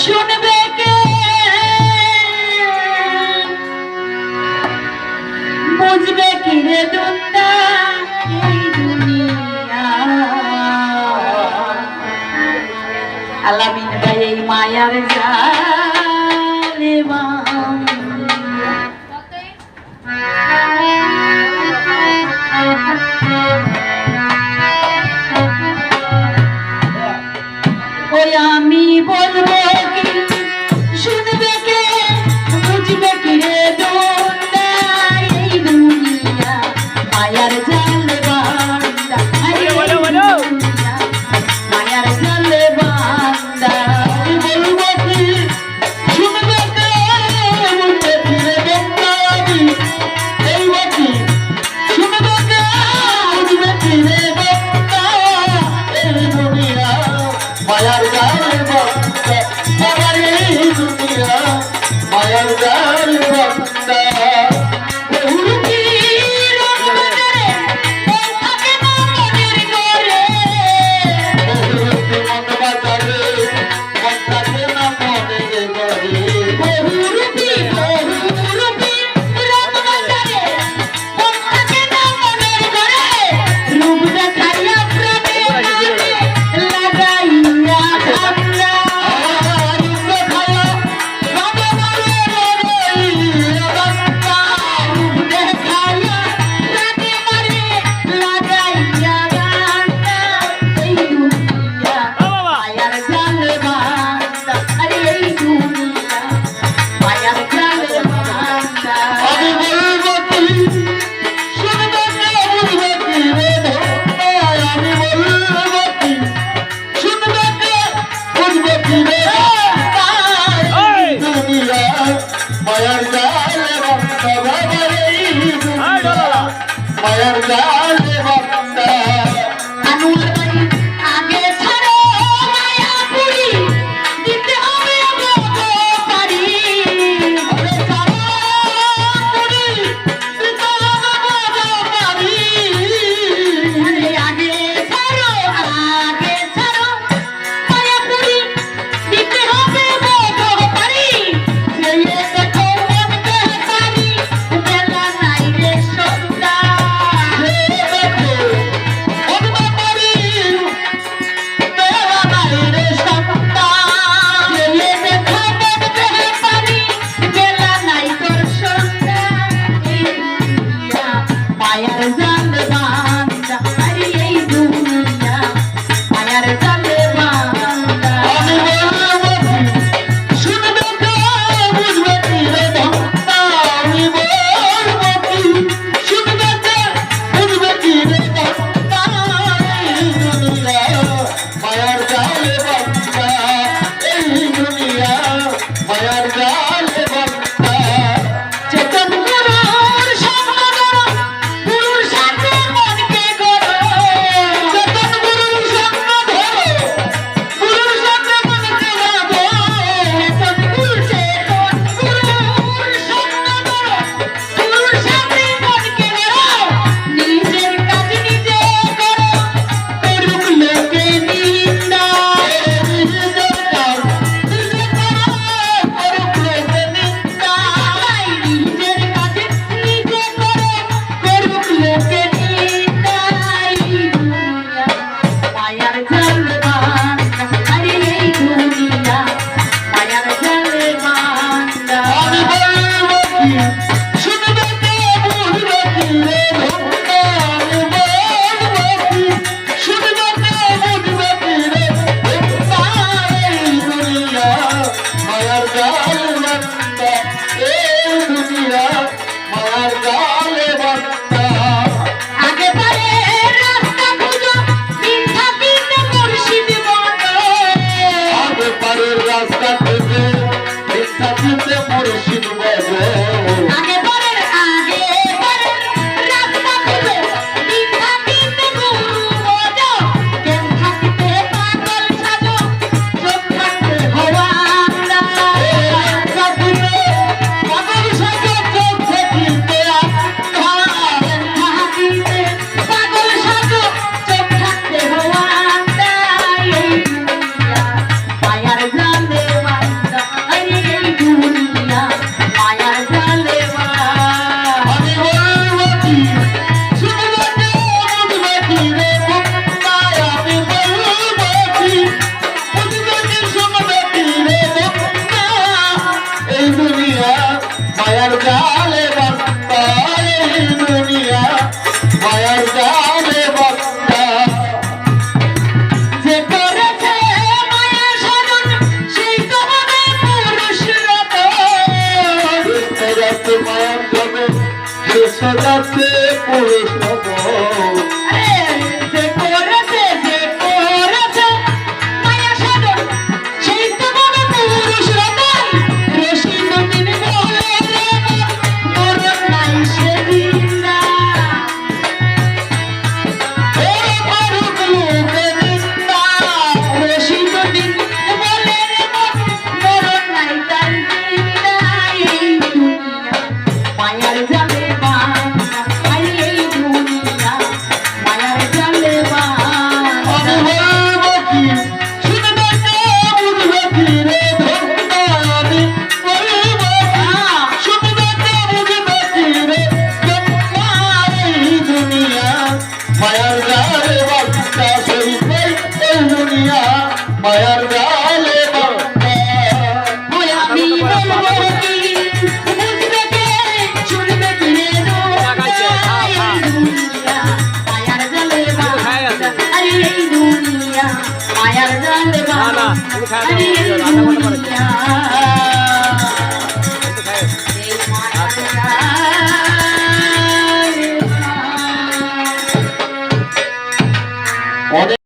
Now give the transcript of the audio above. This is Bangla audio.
শুনবে কে বুঝবে কি রে দুন্দা এই দুনিয়া আলামিন ভাই এই মায়ার জালে মা Thank you. মায়ার জাল বান্দা। বলো বলো মায়ার জাল বান্দা। বলব কি? শুনবে কে? মুখে ফিরে বেকারি এই বাকি শুনবে কে? মুখে ফিরে বেকা এই দুনিয়া মায়ার জাল বান্দা। মায়ার জাল மலர்ந்தாள் Amor, eu sinto মায়ার জালে